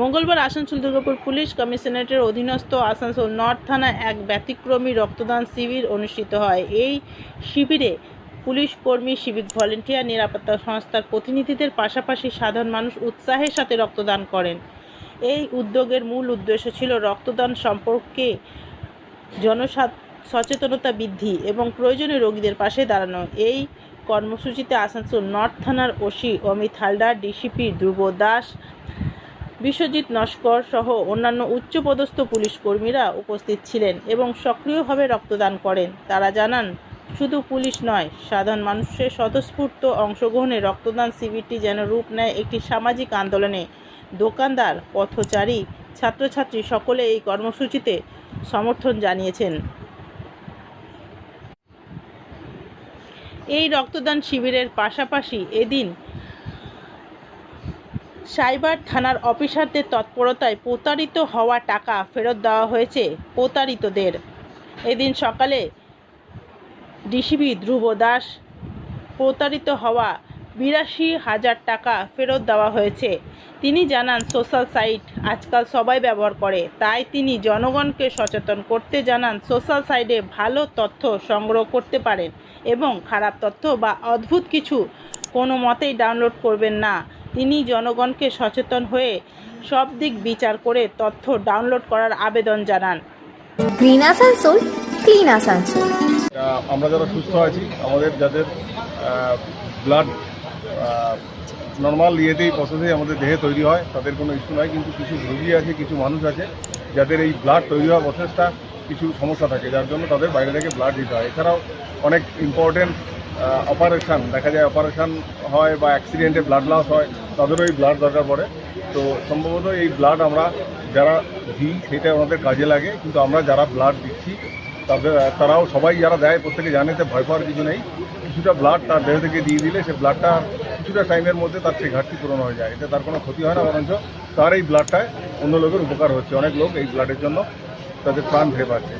মঙ্গলবার আসানসোল দুর্গাপুর পুলিশ কমিশনারেটের অধীনস্থ আসানসোল নর্থ থানা এক ব্যতিক্রমী রক্তদান শিবির অনুষ্ঠিত হয়। এই শিবিরে পুলিশ কর্মী, সিভিক ভলেন্টিয়ার, নিরাপত্তা সংস্থার প্রতিনিধিদের পাশাপাশি সাধারণ মানুষ উৎসাহের সাথে রক্তদান করেন। এই উদ্যোগের মূল উদ্দেশ্য ছিল রক্তদান সম্পর্কে জনসচেতনতা বৃদ্ধি এবং প্রয়োজনে রোগীদের পাশে দাঁড়ানো। এই কর্মসূচিতে আসানসোল নর্থ থানার ওসি অমিত হালদার, ডিসিপি ধ্রুব দাস, বিশ্বজিৎ নস্কর সহ অন্যান্য উচ্চপদস্থ পুলিশ কর্মীরা উপস্থিত ছিলেন এবং সক্রিয়ভাবে রক্তদান করেন। তারা জানান, শুধু পুলিশ নয়, সাধারণ মানুষের স্বতঃস্ফূর্ত অংশগ্রহণে রক্তদান শিবিরটি যেন রূপ নেয় একটি সামাজিক আন্দোলনে। দোকানদার, পথচারী, ছাত্রছাত্রী সকলে এই কর্মসূচিতে সমর্থন জানিয়েছেন। এই রক্তদান শিবিরের পাশাপাশি এদিন সাইবার থানার অফিসারদের তৎপরতায় প্রতারিত হওয়া টাকা ফেরত দেওয়া হয়েছে প্রতারিতদের। এদিন সকালে ডিসিপি ধ্রুব দাস প্রতারিত হওয়া বিরাশি হাজার টাকা ফেরত দেওয়া হয়েছে। তিনি জানান সোশ্যাল সাইট আজকাল সবাই ব্যবহার করে। তাই তিনি জনগণকে সচেতন করতে জানান সোশ্যাল সাইটে ভালো তথ্য সংগ্রহ করতে পারেন এবং খারাপ তথ্য বা অদ্ভুত কিছু কোনো মতেই ডাউনলোড করবেন না। তিনি জনগণকে সচেতন হয়ে সব দিক বিচার করে তথ্য ডাউনলোড করার আবেদন জানান। Green Asansol clean Asansol. আমরা যারা সুস্থ আছি আমাদের যাদের ব্লাড নর্মাল ইয়েতেই প্রসেসে আমাদের দেহে তৈরি হয়, তাদের কোনো ইস্যু নয় কিন্তু কিছু রোগী আছে, কিছু মানুষ আছে, যাদের এই ব্লাড তৈরি হওয়া প্রসেসটা কিছু সমস্যা থাকে, যার জন্য তাদের বাইরে থেকে ব্লাড দিতে হয়। এছাড়াও অনেক ইম্পর্টেন্ট অপারেশান দেখা যায় অপারেশান হয় বা অ্যাক্সিডেন্টে ব্লাড লস হয়, তাদেরও এই ব্লাড দরকার পড়ে। তো সম্ভবত এই ব্লাড আমরা যারা দিই, সেটা আমাদের কাজে লাগে, কিন্তু আমরা যারা ব্লাড দিচ্ছি, তাদের, তারাও সবাই যারা দেয়, প্রত্যেকে জানে যে ভয় পাওয়ার কিছু নেই। কিছুটা ব্লাড তার দেহ থেকে দিয়ে দিলে সে ব্লাডটা কিছুটা টাইমের মধ্যে তার সেই ঘাটতি পূরণ হয়ে যায়। এতে তার কোনো ক্ষতি হয় না, বরঞ্চ তার এই ব্লাডটায় অন্য লোকের উপকার হচ্ছে। অনেক লোক এই ব্লাডের জন্য তাদের প্রাণ ফিরে পাচ্ছে।